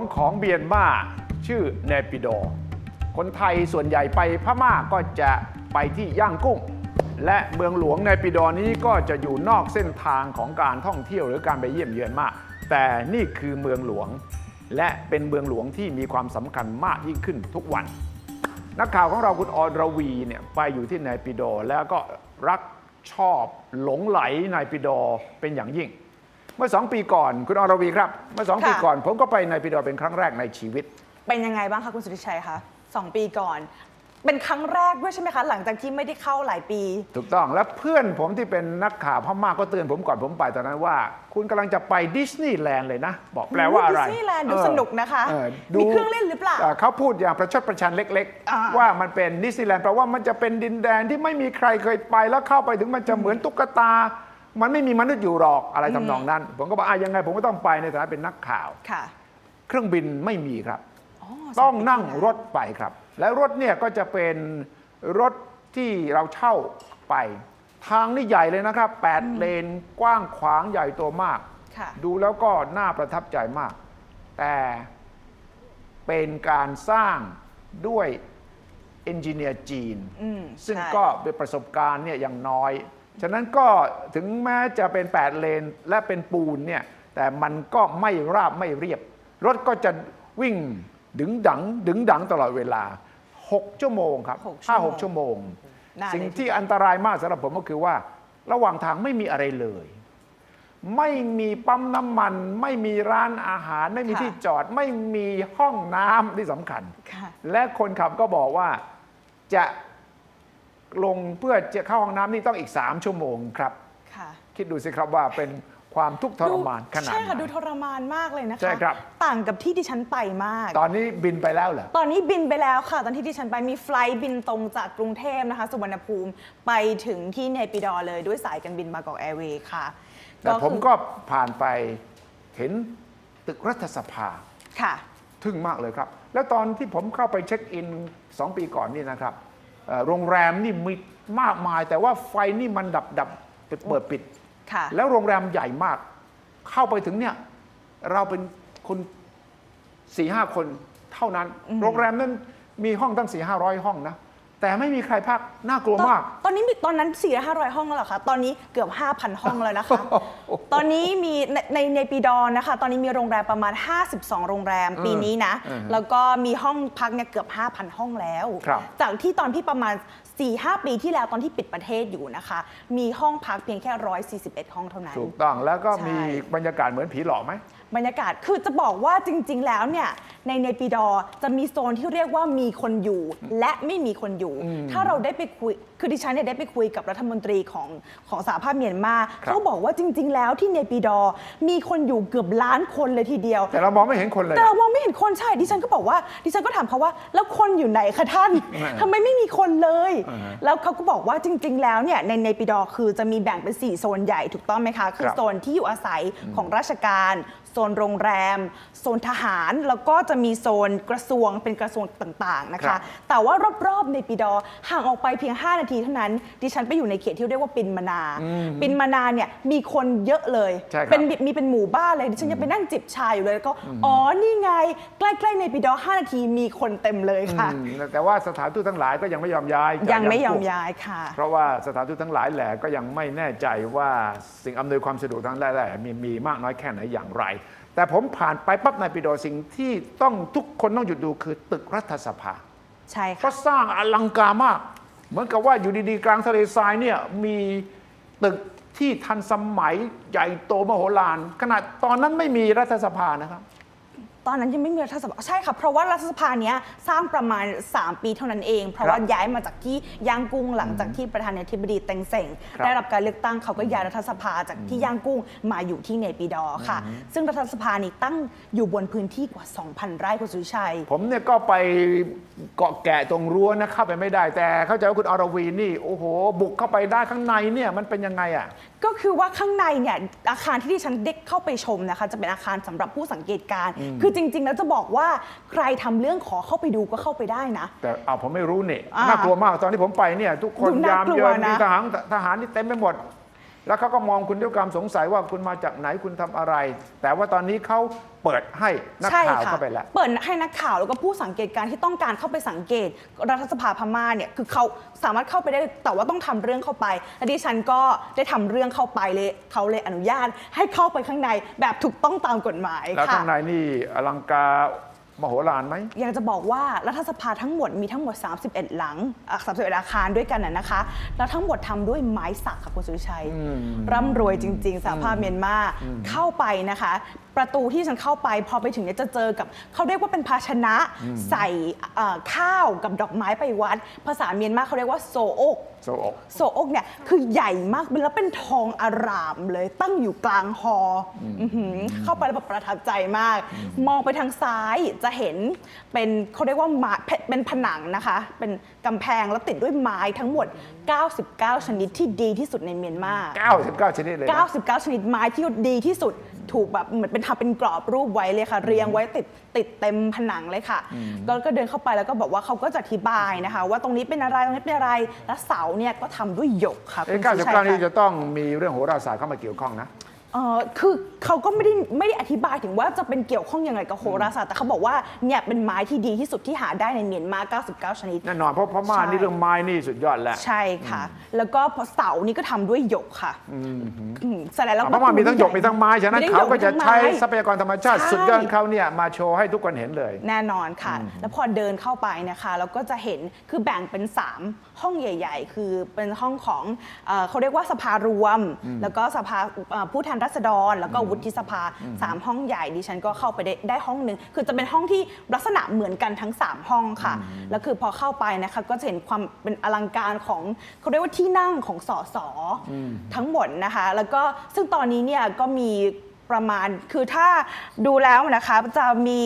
งของเบียนมาชื่อเนปิโด คนไทยส่วนใหญ่ไปพม่าก็จะไปที่ย่างกุ้ง และเมืองหลวงเนปิโดนี้ก็จะอยู่นอกเส้นทางของการท่องเที่ยวหรือการไปเยี่ยมเยือนมาก แต่นี่คือเมืองหลวง และเป็นเมืองหลวงที่มีความสำคัญมากยิ่งขึ้นทุกวัน นักข่าวของเราคุณอรวีเนี่ยไปอยู่ที่นายปิโดแล้วก็รักชอบหลงไหลนายปิโดเป็นอย่างยิ่ง มื่อสองปีก่อนคุณอรวีครับ เมื่อสองปีค่ะก่อน ผมก็ไปนายปิโดเป็นครั้งแรกในชีวิต เป็นยังไงบ้างคะคุณสุทธิชัยคะสองปีก่อน เป็นครั้งแรกด้วยใช่ไหมคะ หลังจากที่ไม่ได้เข้าหลายปี ถูกต้องและเพื่อนผมที่เป็นนักข่าวพม่าก็เตือนผมก่อนผมไปตอนนั้นว่า คุณกำลังจะไปดิสนีย์แลนด์เลยนะ บอกแปลว่าอะไรดิสนีย์แลนด์ดูเออสนุกนะคะเออมีเครื่องเล่นหรือเปล่าเขาพูดอย่างประชดประชันเล็กอ่าๆว่ามันเป็นดิสนีย์แลนด์แปลว่ามันจะเป็นดินแดนที่ไม่มีใครเคยไปแล้วเข้าไปถึงมันจะเหมือนตุ๊กตา มันไม่มีมนุษย์อยู่หรอกอะไรทำนองนั้น ผมก็บอกอะยังไง ผมก็ต้องไปในฐานะเป็นนักข่าว ค่ะเครื่องบินไม่มีครับอ๋อต้องสปีนั่งที่แล้วรถไปครับ และรถเนี่ยก็จะเป็นรถที่เราเช่าไป ทางนี่ใหญ่เลยนะครับ 8 เลนกว้างขวางใหญ่โตมาก ค่ะ ดูแล้วก็น่าประทับใจมาก แต่เป็นการสร้างด้วยเอนจิเนียร์จีน อืมซึ่งใช่ ก็เป็นประสบการณ์เนี่ยอย่างน้อย ฉะนั้นก็ถึงแม้จะเป็น 8 เลนและเป็นปูนเนี่ยแต่มันก็ไม่ราบไม่เรียบ รถก็จะวิ่งดึงดังดึงดังตลอดเวลา 6 ชั่วโมงครับหกชั่วโมงห้าหกชั่วโมงนานเลยสิ่งที่อันตรายมากสำหรับผมก็คือว่า ระหว่างทางไม่มีอะไรเลย ไม่มีปั๊มน้ำมัน ไม่มีร้านอาหาร ไม่มีค่ะที่จอด ไม่มีห้องน้ำที่สำคัญค่ะและคนขับก็บอกว่าจะ ลงเพื่อจะเข้าห้องน้ำนี่ต้องอีก 3 ชั่วโมงครับ ค่ะ คิดดูสิครับว่าเป็นความทุกข์ทรมานขนาดใช่ไหค่ะนดูทรมานมากเลยนะคะ ใช่ครับ ต่างกับที่ดิฉันไปมาก ตอนนี้บินไปแล้วเหรอ ตอนนี้บินไปแล้วค่ะ ตอนที่ดิฉันไปมีไฟลท์บินตรงจากกรุงเทพนะคะ สุวรรณภูมิไปถึงที่เนปิดอร์เลยด้วยสายการบินบางกอกแอร์เวย์ค่ะแต่ผมคือก็ผ่านไปเห็นตึกรัฐสภา ค่ะ ทึ่งมากเลยครับ แล้วตอนที่ผมเข้าไปเช็คอิน 2 ปีก่อนนี่นะครับเอ่อ โรงแรมนี่มีมากมาย แต่ว่าไฟนี่มันดับดับเปิดปิด ค่ะ แล้วโรงแรมใหญ่มาก เข้าไปถึงเนี่ย เราเป็นคนสี่ห้าคนเท่านั้น โรงแรมนั้นมีห้องตั้งสี่ห้าร้อยห้องนะ แต่ไม่มีใครพักน่ากลัวตอนมาก ตอนนี้มีตอนนั้น4ี่ห้าร้อยห้องแล้วเหรอคะ ตอนนี้เกือบ 5,000 ห้องแล้วนะคะ ตอนนี้มีในในในปีดอนนะคะ ตอนนี้มีโรงแรมประมาณ 52 โรงแรมปีนี้นะ อืมแล้วก็มีห้องพักเนี่ยเกือบ 5,000 ห้องแล้ว ครับจากที่ตอนที่ประมาณ 4-5 ปีที่แล้วตอนที่ปิดประเทศอยู่นะคะ มีห้องพักเพียงแค่ 141 ห้องเท่านั้น ถูกต้องแล้วก็ใช่มีบรรยากาศเหมือนผีหลอกไหม บรรยากาศคือจะบอกว่าจริง ๆ แล้วเนี่ยในเนปิดอร์จะมีโซนที่เรียกว่ามีคนอยู่ และไม่มีคนอยู่ ถ้าเราได้ไปคุยคือดิฉันเนี่ยได้ไปคุยกับรัฐมนตรีของของสหภาพเมียนมาครับเขาบอกว่าจริง ๆ แล้วที่เนปิดอร์มีคนอยู่เกือบล้านคนเลยทีเดียว แต่เรามองไม่เห็นคนเลย แต่เรามองไม่เห็นคนใช่ดิฉันก็บอกว่าดิฉันก็ถามเขาว่าแล้วคนอยู่ไหนคะท่านอ่าทำไมไม่มีคนเลยอ่าฮะแล้วเขาก็บอกว่าจริง ๆ แล้วเนี่ยในในปีดอคือจะมีแบ่งเป็น4โซนใหญ่ถูกต้องไหมคะคือครับโซนที่อยู่อาศัยของราชการโซนโรงแรม โซนทหารแล้วก็จะมีโซนกระทรวงเป็นกระทรวงต่างๆนะครัคะ บ แต่ว่ารอบๆในปีดอห่างออกไปเพียง 5 นาทีเท่านั้น ดิฉันไปอยู่ในเขตที่เรียกว่าปินมานา ปินมานาเนี่ยมีคนเยอะเลย ใช่ครับ เป็นมีเป็นหมู่บ้านเลยดิฉันยังไปนั่งจิบชาอยู่เลยแล้วก็อ๋อนี่ไง ใกล้ๆในปีดอ5นาทีมีคนเต็มเลยค่ะ อืมแต่ว่าสถานทูตทั้งหลายก็ยังไม่ยอมย้ายจากยังไม่ยอมกุ้ย้ายค่ะ เพราะว่าสถานทูตทั้งหลายแหละก็ยังไม่แน่ใจว่าสิ่งอำนวยความสะดวกทั้งหลายแหละมีมีมากน้อยแค่ไหนอย่างไรแต่ผมผ่านไปปั๊บในปิโดสิ่งที่ต้องทุกคนต้องหยุดดูคือตึกรัฐสภาใช่เพค่ะราะสร้างอลังการมาก เหมือนกับว่าอยู่ดีๆ กลางทะเลทรายเนี่ยมีตึกที่ทันสมัยใหญ่โตมโหฬารขนาดตอนนั้นไม่มีรัฐสภานะครับ ตอนนั้นยังไม่มีรัฐสภาใช่ค่ะเพราะว่ารัฐสภาเนี้ยสร้างประมาณ 3 ปีเท่านั้นเอง เพราะว่าครับย้ายมาจากที่ย่างกุ้งหลังจากที่ประธานาธิบดีเต็งเซ็งครับได้รับการเลือกตั้งเขาก็ย้ายรัฐสภาจากที่ย่างกุ้งมาอยู่ที่เนปิดอร์ค่ะ ซึ่งรัฐสภานี้ตั้งอยู่บนพื้นที่กว่า 2,000 ไร่คุณสุวิชัย ผมเนี่ยก็ไปเกาะแกะตรงรั้วนะเข้าไปไม่ได้แต่เข้าใจว่าคุณอรวีนี่โอ้โห บุกเข้าไปได้ข้างในเนี่ยมันเป็นยังไงอะ ก็คือว่าข้างในเนี่ยอาคารที่ดิฉันได้เข้าไปชมนะคะ จะเป็นอาคารสำหรับผู้สังเกตการณ์คือจริง ๆ แล้วจะบอกว่าใครทำเรื่องขอเข้าไปดูก็เข้าไปได้นะ แต่เอาผมไม่รู้นี่อ่าน่ากลัวมากตอนที่ผมไปเนี่ย ทุกคนดูน่ายามกลัวเยินนะ มีทหารทหารนี่เต็มไปหมด แล้วเขาก็มองคุณด้วยความสงสัยว่าคุณมาจากไหนคุณทำอะไร แต่ว่าตอนนี้เขาเปิดให้นักใช่ข่าวค่ะเข้าไปแล้ว เปิดให้นักข่าวแล้วก็ผู้สังเกตการณ์ที่ต้องการเข้าไปสังเกต รัฐสภาพม่าเนี่ยคือเขาสามารถเข้าไปได้แต่ว่าต้องทำเรื่องเข้าไปและดิฉันก็ได้ทำเรื่องเข้าไปเลยเขาเลยอนุญาตให้เข้าไปข้างในแบบถูกต้องตามกฎหมายแล้วค่ะ ข้างในนี่อลังการ มโหฬารไหม อยากจะบอกว่ารัฐสภาทั้งหมดมีทั้งหมด 31 หลังอะ31 อาคารด้วยกันนะนะคะ แล้วทั้งหมดทำด้วยไม้สักค่ะคุณสุริชัย ร่ำรวยจริง ๆสหภาพเมียนมาเข้าไปนะคะประตูที่ฉันเข้าไป พอไปถึงเนี่ยจะเจอกับเขาเรียกว่าเป็นภาชนะใส่เอ่อข้าวกับดอกไม้ไปวัด ภาษาเมียนมาเขาเรียกว่าโซโอก โซโอก โซโอกเนี่ยคือใหญ่มากแล้วเป็นทองอารามเลยตั้งอยู่กลางฮอออหือเข้าไปแล้วแบบประทับใจมาก มองไปทางซ้ายจะเห็นเป็นเขาเรียกว่าไม้เป็นเป็นผนังนะคะ เป็นกำแพงแล้วติดด้วยไม้ทั้งหมด 99 ชนิดที่ดีที่สุดในเมียนมา 99 ชนิดเลยนะ 99 ชนิดไม้ที่ดีที่สุด ถูกแบบเหมือนเป็นทำเป็นกรอบรูปไว้เลยค่ะ เรียงไว้ติดติดเต็มผนังเลยค่ะก็ก็เดินเข้าไปแล้วก็บอกว่าเขาก็จะอธิบายนะคะ ว่าตรงนี้เป็นอะไรตรงนี้เป็นอะไรแล้วเสาเนี่ยก็ทำด้วยหยกค่ะเอ้คุณสุชัย99นี่ค่ะ จะต้องมีเรื่องโหราศาสตร์เข้ามาเกี่ยวข้องนะ เอ่อคือเขาก็ไม่ได้ไม่ได้อธิบายถึงว่าจะเป็นเกี่ยวข้องยังไงกับโหราศาสตร์แต่เขาบอกว่าเนี่ยเป็นไม้ที่ดีที่สุดที่หาได้ในเมียนมา 99 ชนิด แน่นอนเพราะพม่าใช่ นี่เรื่องไม้นี่สุดยอดแล้วใช่ค่ะ แล้วก็เสานี่ก็ทำด้วยหยกค่ะอืมแสดงแล้วเพราะว่ามีทั้งหยกมีทั้งไม้ฉะนั้นมีทั้งเขาก็จะหยมีทั้งใช้ไม้ทรัพยากรธรรมชาติ ใช่ สุดยอดของเขาเนี่ยมาโชว์ให้ทุกคนเห็นเลย แน่นอนค่ะ แล้วพอเดินเข้าไปนะคะเราก็จะเห็นคือแบ่งเป็น 3 ห้องใหญ่ ๆ คือเป็นห้องของเอ่อเขาเรียกว่าสภารวม แล้วก็สภาเอ่อผู้แทนราษฎร แล้วก็วุฒิสภาสามห้องใหญ่ดิฉันก็เข้าไปได้ได้ห้องหนึ่งคือจะเป็นห้องที่ลักษณะเหมือนกันทั้ง 3 ห้องค่ะ แล้วคือพอเข้าไปนะคะก็จะเห็นความเป็นอลังการของเขาเรียกว่าที่นั่งของสสทั้งหมดนะคะ แล้วก็ซึ่งตอนนี้เนี่ยก็มีประมาณคือถ้าดูแล้วนะคะจะมี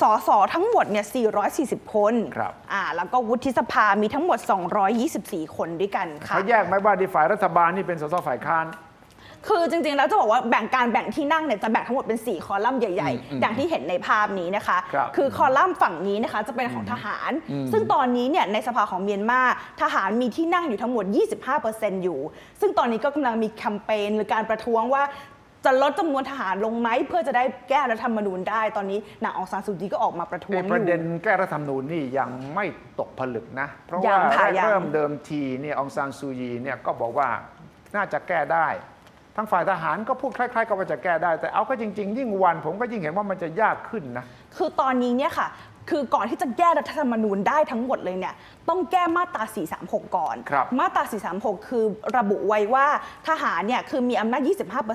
สสทั้งหมดเนี่ย 440 คนครับอ่าแล้วก็วุฒิสภามีทั้งหมด 224 คนด้วยกันค่ะเขาแยกไหมว่าที่ฝ่ายรัฐบาลนี่เป็นสสฝ่ายค้าน คือจริงๆ แล้วจะบอกว่าแบ่งการแบ่งที่นั่งเนี่ยจะแบ่งทั้งหมดเป็น 4 คอลัมน์ใหญ่ๆ อย่างที่เห็นในภาพนี้นะคะ ครับอคอลัมน์ฝั่งนี้นะคะจะเป็นของทหารซึ่งตอนนี้เนี่ยในสภาของเมียนมาทหารมีที่นั่งอยู่ทั้งหมด 25%อยู่ ซึ่งตอนนี้ก็กำลังมีแคมเปญหรือการประท้วงว่า จะลดจำนวนทหารลงไหมเพื่อจะได้แก้รัฐธรรมนูญได้ ตอนนี้นางองซานซูจีก็ออกมาประท้วในงอประเด็นยู่ แก้รัฐธรรมนูญนี่ยังไม่ตกผลึกนะ เพราะยัว่างค่ะยังเริ่มเดิมทีเนี่ยองซานซูยีเนี่ยก็บอกว่าน่าจะแก้ได้ ทั้งฝ่ายทหารก็พูดคล้ายๆกับว่าจะแก้ได้ แต่เอาก็จริง ๆ ยิ่งวันผมก็ยิ่งเห็นว่ามันจะยากขึ้นนะ คือตอนนี้เนี่ยค่ะ คือก่อนที่จะแก้รัฐธรรมนูญได้ทั้งหมดเลยเนี่ย ต้องแก้มาตรา 436 ก่อน ครับมาตรา 436 คือระบุไว้ว่าทหารเนี่ยคือมีอำนาจ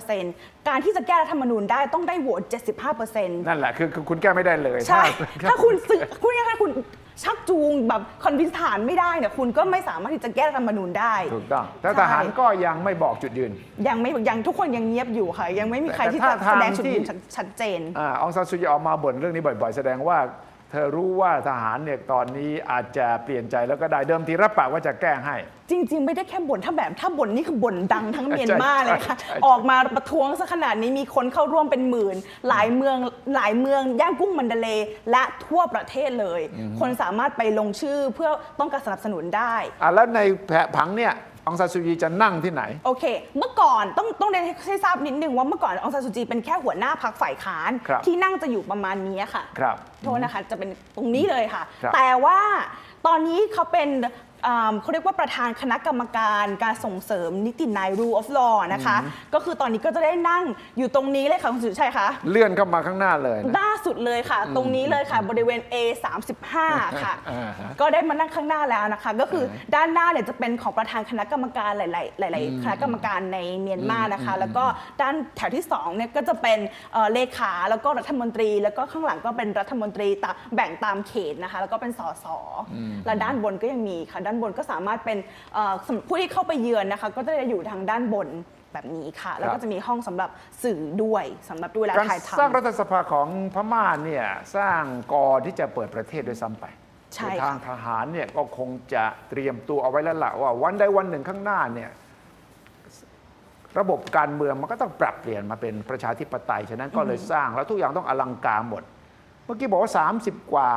25%การที่จะแก้รัฐธรรมนูญได้ต้องได้โหวต 75%นั่นแหละคือคือคุณแก้ไม่ได้เลยใช่ ถ้าถ้าคุณซื้อคุณยังไงคุณ ชักจูงแบบคอนวินฐานไม่ได้เนี่ยคุณก็ไม่สามารถที่จะแก้รัฐธรรมนูญได้ถูกต้องแต่ใช่ทหารก็ยังไม่บอกจุดยืน ยังไม่ยังทุกคนยังเงียบอยู่ค่ะ ยังไม่มีใครแต่ที่ถ้าจะทางแสดงจุดยืนที่ชัดชัดเจนอาองซานซูจีออกมาบ่นเรื่องนี้บ่อย ๆ แสดงว่า เธอรู้ว่าทหารเนี่ยตอนนี้อาจจะเปลี่ยนใจแล้วก็ได้เดิมทีรับปากว่าจะแก้ให้ จริง ๆ ไม่ได้แค่บ่นถ้าแบบถ้าบ่นนี่คือบ่นดังทั้งเมียนมาใช่เลยค่ะใช่ใช่ออกมาประท้วงซะขนาดนี้มีคนเข้าร่วมเป็นหมื่น หลายเมืองหลายเมืองย่างกุ้งมันเดเลย์และทั่วประเทศเลย คนสามารถไปลงชื่อเพื่อต้องการสนับสนุนได้อะแล้วในแผผังเนี่ย องซานซูจีจะนั่งที่ไหน โอเค เมื่อก่อนต้องต้องเรียนให้ทราบนิดนึงว่าเมื่อก่อนองซานซูจีเป็นแค่หัวหน้าพรรคฝ่ายค้าน ครับที่นั่งจะอยู่ประมาณนี้ค่ะครับโทษนะคะจะเป็นตรงนี้เลยค่ะ ครับแต่ว่าตอนนี้เขาเป็น อ่าเขาเรียกว่าประธานคณะกรรมการการส่งเสริมนิตินาย rule of law นะคะ ก็คือตอนนี้ก็จะได้นั่งอยู่ตรงนี้เลยค่ะคุณสุชัยคะ เลื่อนเข้ามาข้างหน้าเลยนะ ล่าสุดเลยค่ะ ตรงนี้เลยค่ะบริเวณ A 35ค่ะ อ่าฮะก็ได้มานั่งข้างหน้าแล้วนะคะ ก็คือด้านหน้าเนี่ยจะเป็นของประธานคณะกรรมการหลาย ๆ หลาย ๆ คณะกรรมการในเมียนมานะคะ แล้วก็ด้านแถวที่สองเนี่ยก็จะเป็นเอ่อเลขาแล้วก็รัฐมนตรี แล้วก็ข้างหลังก็เป็นรัฐมนตรีตามแบ่งตามเขตนะคะ แล้วก็เป็นสสและด้านบนก็ยังมีค่ะด้านบนก็สามารถเป็นเอ่อสำหรับผู้ที่เข้าไปเยือนนะคะ ก็จะอยู่ทางด้านบนแบบนี้ค่ะ แล้วครัก็บจะมีห้องสำหรับสื่อด้วยสำหรับดูแลการถ่ายสร้างทำรัฐสภาของพม่าเนี่ยสร้างก่อนที่จะเปิดประเทศด้วยซ้ำไปใช่โดยค่ะทางทหารเนี่ยก็คงจะเตรียมตัวเอาไว้แล้วล่ะว่าวันใดวันหนึ่งข้างหน้าเนี่ยระบบการเมืองมันก็ต้องปรับเปลี่ยนมาเป็นประชาธิปไตย ฉะนั้นก็เลยสร้างแล้วทุกอย่างต้องอลังการหมด เมื่อกี้บอกว่า 30 กว่า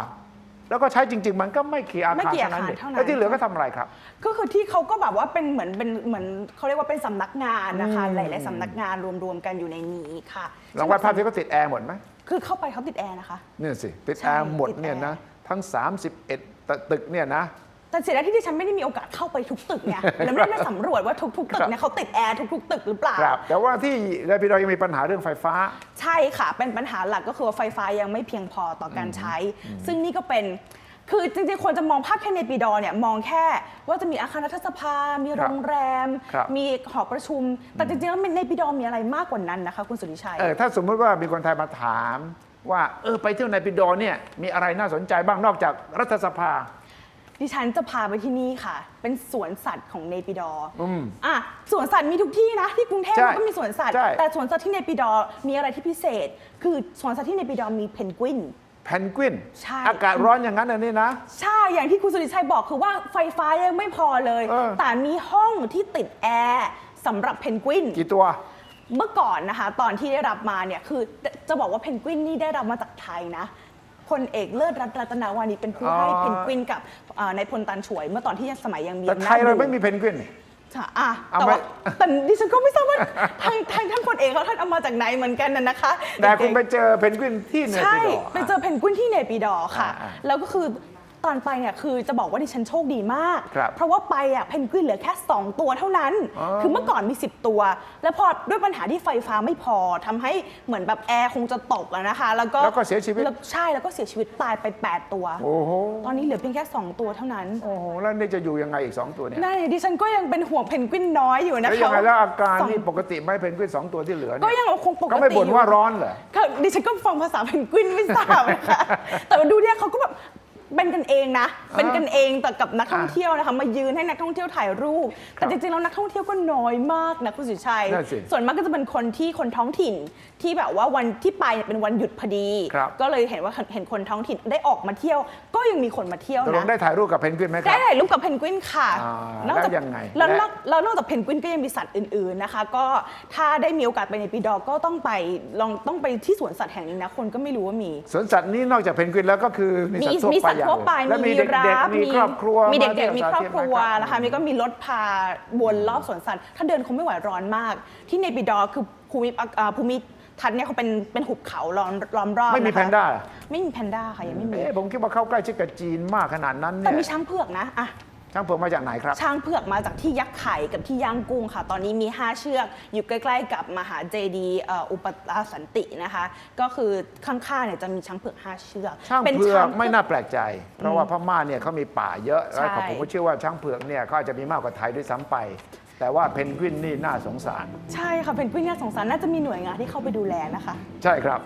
แล้วก็ใช้จริง ๆ มันก็ไม่กี่อาไม่คารกี่อาเท่านั้นคารเองเท่านั้น แล้วที่เหลือก็ทำอะไรครับ ก็คือที่เขาก็แบบว่าเป็นเหมือนเป็นเหมือนเขาเรียกว่าเป็นสำนักงานนะคะ หลายๆสำนักงานรวมๆกันอยู่ในนี้ค่ะลองวาดภาพที่เขาติดแอร์หมดไหมคือเข้าไปเขาติดแอร์นะคะ เนี่ยสิติดใช่แอร์หมดติดเนี่ยแอร์นะทั้ง 31ตึกเนี่ยนะ แต่เสียดายที่ดิฉันไม่ได้มีโอกาสเข้าไปทุกตึกไงแล้วไม่ได้ไปสำรวจว่าทุกๆตึกเนี่ยเขาติดแอร์ทุกๆตึกหรือเปล่า ครับ แต่ว่าที่เรปิดอยังมีปัญหาเรื่องไฟฟ้า ใช่ค่ะ เป็นปัญหาหลักก็คือว่าไฟฟ้ายังไม่เพียงพอต่อการใช้ ซึ่งนี่ก็เป็น คือจริงๆควรจะมองภาพแค่ในปีดอเนี่ยมองแค่ว่าจะมีอาคารรัฐสภา มีโรงแรม ครับมีหอประชุม แต่จริงๆแล้วในปีดอมีอะไรมากกว่านั้นนะคะ คุณสุริชัย เออถ้าสมมติว่ามีคนไทยมาถาม ว่าเออไปเที่ยวในปิดอเนี่ยมีอะไรน่าสนใจบ้างนอกจากรัฐสภา ดิฉันจะพาไปที่นี่ค่ะ เป็นสวนสัตว์ของเนปิดออมอะสวนสัตว์มีทุกที่นะ ที่กรุงเทพใช่ก็มีสวนสัตว์ ใช่ แต่สวนสัตว์ที่เนปิดอมีอะไรที่พิเศษ คือสวนสัตว์ที่เนปิดอมีเพนกวิน แพนกวิน ใช่ อากาศร้อนอย่างนั้นอันนี้นะ ใช่ อย่างที่คุณสุริชัยบอกคือว่าไฟฟ้ายังไม่พอเลย เออ แต่มีห้องที่ติดแอร์สำหรับเพนกวิน กี่ตัว เมื่อก่อนนะคะ ตอนที่ได้รับมาเนี่ยคือจะจะบอกว่าเพนกวินนี่ได้รับมาจากไทยนะ พลเอกเลิศรัตน์รัตนาวานีเป็นผู้ให้อ๋อเพนกวินกับเอ่อนายพลตันฉวยเมื่อตอนที่ยังสมัยยังมีแต่อำนจไทยเราอยู่ไม่มีเพนกวินนี่ค่ะอะเอาแต่ไหมว่าแต่ดิฉันก็ไม่ทราบว่าทางทางท่านพลเอกเขาท่านเอามาจากไหนเหมือนกันน่ะนะคะแต่คุณไปเด็กๆเจอเพนกวินที่เนใช่ปิดอ ไปเจอเพนกวินที่เนปิดอร์ค่ะ อ่าๆแล้วก็คือ ตอนไปเนี่ยคือจะบอกว่าดิฉันโชคดีมาก ครับเพราะว่าไปอะเพนกวินเหลือแค่ 2 ตัวเท่านั้น อ๋อ คือเมื่อก่อนมี 10 ตัว แล้วพอด้วยปัญหาที่ไฟฟ้าไม่พอทำให้เหมือนแบบแอร์คงจะตกอะนะคะ แล้วก็แล้วก็เสียชีวิตแใช่แล้วก็เสียชีวิตตายไป 8 ตัว โอ้โหตอนนี้เหลือเพียงแค่ 2 ตัวเท่านั้นโอ้โหแล้วนี่จะอยู่ยังไงอีกสองตัวเนี่ยนั่นดิฉันก็ยังเป็นห่วงเพนกวินน้อยอยู่นะแล้วคะยังไงแล้วอาการสอง นี่ปกติไหมเพนกวินสองตัวที่เหลือเนี่ก็ยยังคงปกติก็ไม่บ่นอยู่ว่าร้อนเหรอก็ดิฉันก็ฟังภาษาเพนกวินไม่ทราบนะคะ แต่ว่าดูเนี่ยเขาก็แบบ เป็นกันเองนะ เป็นกันเองแต่กับนักท่องเที่ยวนะคะมายืนให้นักท่องเที่ยวถ่ายรูปครัแต่บจริงๆแล้วนักท่องเที่ยวก็น้อยมากนะคุณสุชัย นั่นสิส่วนมากก็จะเป็นคนที่คนท้องถิ่นที่แบบว่าวันที่ไปเนี่ยเป็นวันหยุดพอดี ครับ ก็เลยเห็นว่าเห็นคนท้องถิ่นได้ออกมาเที่ยว ก็ยังมีคนมาเที่ยวตกลงนะได้ถ่ายรูปกับเพนกวินไหมคได้รับถ่ายรูปกับเพนกวินค่ะอ่านอกจากแล้วยังไงแล้วและนอกแล้วนอกจากเพนกวินก็ยังมีสัตว์อื่นๆนะคะ ก็ถ้าได้มีโอกาสไปในปีดอก็ต้องไปลองต้องไปที่สวนสัตว์แห่งนี้นะ คนก็ไม่รู้ว่ามี สวนสัตว์นี้นอกจากเพนกวินแล้วก็คือมีมีสัตว์ทั่วมีไปสัตว์อย่างทั่วไปอื่นแล้วมีเด็กราฟๆมีครอบครัวมีเด็กาที่ๆมียวครอบครัวสาธิตนะคะมีก็มีรถพาวนรอบสวนสัตว์ ถ้าเดินคงไม่ไหวร้อนมาก ที่ในปีดอคือภูมิอ่าภูมิทัศน์เนี่ยเขาเป็นเป็นหุบเขาล้อมล้อมรอบไม่มีะคะแพนด้าเหรอไม่มีแพนด้าค่ะยังไม่มี เอ๊ะผมคิดว่าเข้าใกล้ชิดกับจีนมากขนาดนั้นแต่เนี่ย มีช้างเผือกนะอะ ช่างเผือกมาจากไหนครับ ช้างเผือกมาจากที่ยักษ์ไข่กับที่ย่างกุ้งค่ะ ตอนนี้มี 5 เชือกอยู่ใกล้ ๆ กับมหาเจดีย์เอ่ออุปตาสันตินะคะ ก็คือข้างๆเนี่ยจะมีช้างเผือก 5 เชือกช่างป็นเผือกช้ไม่น่าแปลกใจ เพราะว่าพม่าเนี่ยเขามีป่าเยอะแล้วใช่ผมก็เชื่อว่าช้างเผือกเนี่ยเขาอาจจะมีมากกว่าไทยด้วยซ้ำไปแต่ว่าเพนกวินนี่น่าสงสาร ใช่ค่ะเป็นกวินน่าสงสารน่าจะมีหน่วยงานที่เข้าไปดูแลนะคะ ใช่ครับ